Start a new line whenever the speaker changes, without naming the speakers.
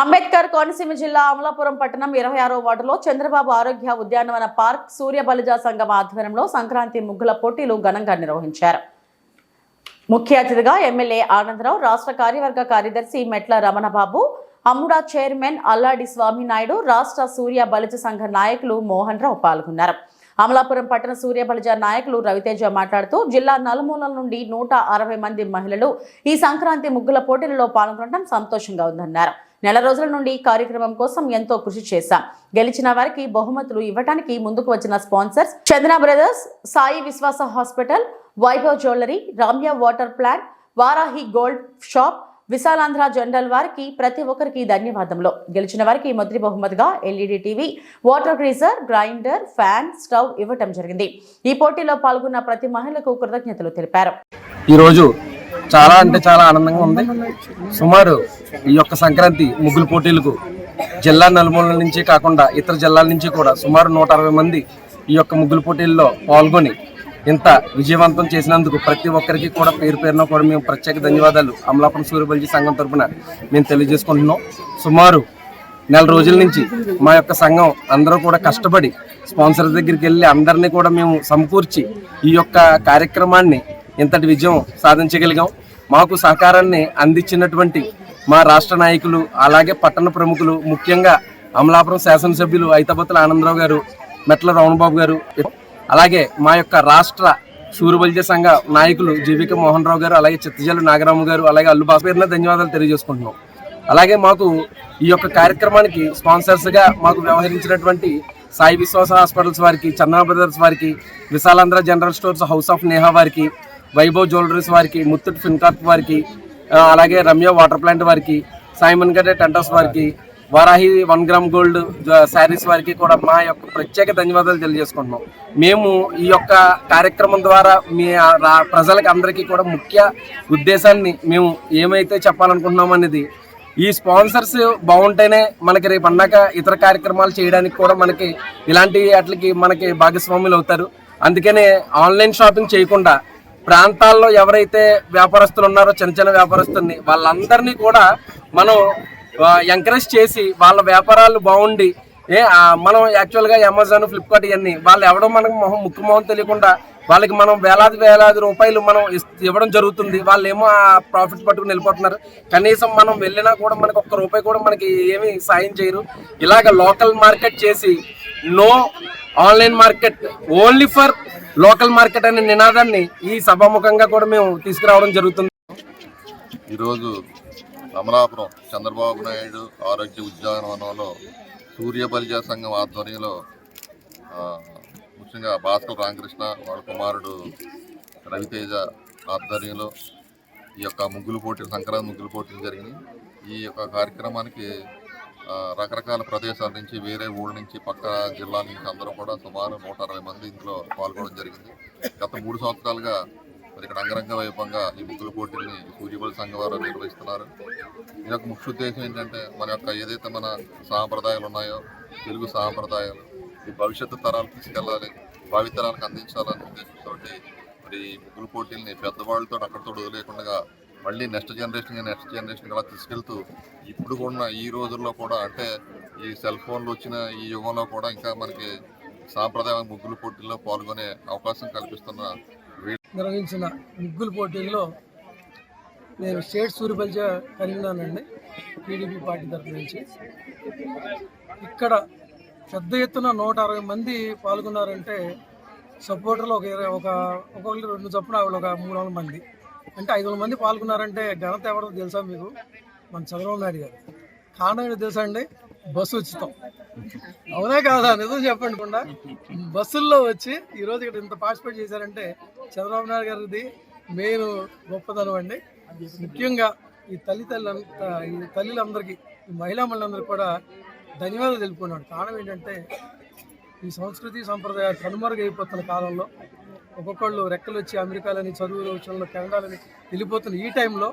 అంబేద్కర్ కోనసీమ జిల్లా అమలాపురం పట్టణం ఇరవై ఆరో వార్డులో చంద్రబాబు ఆరోగ్య ఉద్యానవన పార్క్ సూర్య బలిజా సంఘం ఆధ్వర్యంలో సంక్రాంతి ముగ్గుల పోటీలు ఘనంగా నిర్వహించారు. ముఖ్య అతిథిగా ఎమ్మెల్యే ఆనందరావు రాష్ట్ర కార్యవర్గ కార్యదర్శి మెట్ల రమణబాబు అమ్ముడా చైర్మన్ అల్లాడి స్వామినాయుడు రాష్ట్ర సూర్య బలిజ సంఘ నాయకులు మోహన్ రావు పాల్గొన్నారు. అమలాపురం పట్టణ సూర్య బలిజ నాయకులు రవితేజ మాట్లాడుతూ జిల్లా నలుమూలల నుండి నూట అరవై మంది మహిళలు ఈ సంక్రాంతి ముగ్గుల పోటీలలో పాల్గొనడం సంతోషంగా ఉందన్నారు. నెల రోజుల నుండి ఈ కార్యక్రమం కోసం ఎంతో కృషి చేశాం. గెలిచిన వారికి బహుమతులు ఇవ్వడానికి ముందుకు వచ్చిన sponsors Chandana brothers Sai Vishwasa hospital Vaibhav jewellery Ramya water plant Varahi gold shop Visalandhra general వారికి ప్రతి ఒక్కరికి ధన్యవాదములు. గెలిచిన వారికి మొదటి బహుమతిగా LED TV water geyser grinder fan stove ఇవ్వటం జరిగింది. ఈ పోటీలో పాల్గొన్న ప్రతి మహిళకు కృతజ్ఞతలు తెలిపారు.
ఈరోజు చాలా అంటే చాలా ఆనందంగా ఉంది. సుమారు ఈ యొక్క సంక్రాంతి ముగ్గులు పోటీలకు జిల్లా నలుమూలల నుంచి కాకుండా ఇతర జిల్లాల నుంచి కూడా సుమారు నూట అరవై మంది ఈ యొక్క ముగ్గులు పోటీల్లో పాల్గొని ఇంత విజయవంతం చేసినందుకు ప్రతి ఒక్కరికి కూడా పేరు పేరున కూడా మేము ప్రత్యేక ధన్యవాదాలు. అమలాపురం సూర్యబల్జీ సంఘం తరపున మేము తెలియజేసుకుంటున్నాం. సుమారు నెల రోజుల నుంచి మా యొక్క సంఘం అందరూ కూడా కష్టపడి స్పాన్సర్ దగ్గరికి వెళ్ళి అందరినీ కూడా మేము సమకూర్చి ఈ యొక్క కార్యక్రమాన్ని ఇంతటి విజయం సాధించగలిగాం. మాకు సహకారాన్ని అందించినటువంటి మా రాష్ట్ర నాయకులు అలాగే పట్టణ ప్రముఖులు ముఖ్యంగా అమలాపురం శాసనసభ్యులు ఐతబత్తుల ఆనందరావు గారు మెట్ల రమణబాబు గారు అలాగే మా యొక్క రాష్ట్ర సూర్యబల్జ సంఘ నాయకులు జీవిక మోహన్ రావు గారు అలాగే చిత్తజల్లు నాగరాము గారు అలాగే అల్లు బాబు ధన్యవాదాలు తెలియజేసుకుంటున్నాం. అలాగే మాకు ఈ యొక్క కార్యక్రమానికి స్పాన్సర్స్గా మాకు వ్యవహరించినటువంటి సాయి విశ్వాస హాస్పిటల్స్ వారికి చందన బ్రదర్స్ వారికి Visalandhra general stores house of Neha వారికి వైభవ్ జ్యువెలరీస్ వారికి ముత్తూట్ ఫిన్కార్ప్ వారికి అలాగే రమ్య వాటర్ ప్లాంట్ వారికి సైమన్ గడ్డే టెంటోస్ వారికి Varahi one gram gold sarees వారికి కూడా మా యొక్క ప్రత్యేక ధన్యవాదాలు తెలియజేసుకుంటున్నాం. మేము ఈ యొక్క కార్యక్రమం ద్వారా మీ ప్రజలకు రా- ప్రజలకి అందరికీ కూడా ముఖ్య ఉద్దేశాన్ని మేము ఏమైతే చెప్పాలనుకుంటున్నాం అనేది ఈ స్పాన్సర్స్ బాగుంటేనే మనకి రేపు అన్నాక ఇతర కార్యక్రమాలు చేయడానికి కూడా మనకి ఇలాంటి వాటికి మనకి భాగస్వాములు అవుతారు. అందుకనే ఆన్లైన్ షాపింగ్ చేయకుండా ప్రాంతాల్లో ఎవరైతే వ్యాపారస్తులు ఉన్నారో చిన్న చిన్న వ్యాపారస్తుల్ని వాళ్ళందరినీ కూడా మనం ఎంకరేజ్ చేసి వాళ్ళ వ్యాపారాలు బాగుండి ఏ మనం యాక్చువల్గా అమెజాన్ ఫ్లిప్కార్ట్ ఇవన్నీ వాళ్ళు ఎవడో మనకు మొహం ముక్కు మొహం తెలియకుండా వాళ్ళకి మనం వేలాది వేలాది రూపాయలు మనం ఇవ్వడం జరుగుతుంది. వాళ్ళు ఏమో ఆ ప్రాఫిట్ పట్టుకుని వెళ్ళిపోతున్నారు. కనీసం మనం వెళ్ళినా కూడా మనకు ఒక్క రూపాయి కూడా మనకి ఏమీ సాయం చేయరు. ఇలాగ లోకల్ మార్కెట్ చేసి no online market only for local market అనే నినాదాన్ని ఈ సభాముఖంగా కూడా మేము తీసుకురావడం జరుగుతుంది.
ఈరోజు అమలాపురం చంద్రబాబు నాయుడు ఆరోగ్య ఉద్యానవనంలో సూర్య బలిజా సంఘం ఆధ్వర్యంలో ముఖ్యంగా భాస్కర్ రామకృష్ణ వాళ్ళ కుమారుడు రవితేజ ఆధ్వర్యంలో ఈ యొక్క ముగ్గులు పోటీలు సంక్రాంతి ముగ్గులు పోటీలు జరిగినాయి ఈ యొక్క కార్యక్రమానికి రకరకాల ప్రదేశాల నుంచి వేరే ఊళ్ళ నుంచి పక్క జిల్లాల నుంచి అందరూ కూడా సుమారు నూట అరవై మంది ఇందులో పాల్గొనడం జరిగింది. గత మూడు సంవత్సరాలుగా మరి ఇక్కడ అంగరంగ వైభవంగా ఈ ముగ్గుల పోటీల్ని సూర్యబలి సంఘం వారు నిర్వహిస్తున్నారు. ఈ యొక్క ముఖ్య ఉద్దేశం ఏంటంటే మన యొక్క ఏదైతే మన సాంప్రదాయాలు ఉన్నాయో తెలుగు సాంప్రదాయాలు ఈ భవిష్యత్తు తరాలు తీసుకెళ్ళాలి భావితరాలకు అందించాలనే ఉద్దేశంతో మరి ఈ ముగ్గుల పోటీల్ని పెద్దవాళ్ళతో అక్కడితో వదిలేకుండా మళ్ళీ నెక్స్ట్ జనరేషన్ నెక్స్ట్ జనరేషన్ అలా తీసుకెళ్తూ ఇప్పుడు ఉన్న ఈ రోజుల్లో కూడా అంటే ఈ సెల్ ఫోన్లు వచ్చిన ఈ యుగంలో కూడా ఇంకా మనకి సాంప్రదాయ ముగ్గుల పోటీల్లో పాల్గొనే అవకాశం కల్పిస్తున్న
నిర్వహించిన ముగ్గుల పోటీల్లో నేను స్టేట్ సూర్యపల్చ కలిగినానండి టీడీపీ పార్టీ తరఫు నుంచి. ఇక్కడ పెద్ద ఎత్తున నూట అరవై మంది పాల్గొన్నారంటే సపోర్టర్లు ఒక ఇరవై ఒక ఒకళ్ళు రెండు చొప్పున ఒక మూడు వందల మంది. అంటే ఐదు వందల మంది పాల్గొన్నారంటే ఘనత ఎవరో తెలుసా మీకు? మన చంద్రబాబు నాయుడు గారు. కారణం తెలుసా అండి? బస్సు ఉచితం. అవునే కాదా? నిజం చెప్పండి కూడా. బస్సుల్లో వచ్చి ఈరోజు ఇక్కడ ఇంత పార్టిసిపేట్ చేశారంటే చంద్రబాబు నాయుడు గారిది మెయిన్ గొప్పదనం అండి. ముఖ్యంగా ఈ తల్లి తల్లి ఈ తల్లులందరికీ ఈ మహిళా మహిళలందరికీ కూడా ధన్యవాదాలు తెలుపుకున్నాడు కారణం ఏంటంటే ఈ సంస్కృతి సంప్రదాయాలు కనుమరుగైపోతున్న కాలంలో ఒక్కొక్కళ్ళు రెక్కలు వచ్చి అమెరికాలని చదువులు విషయంలో కెనడాలని వెళ్ళిపోతున్న ఈ టైంలో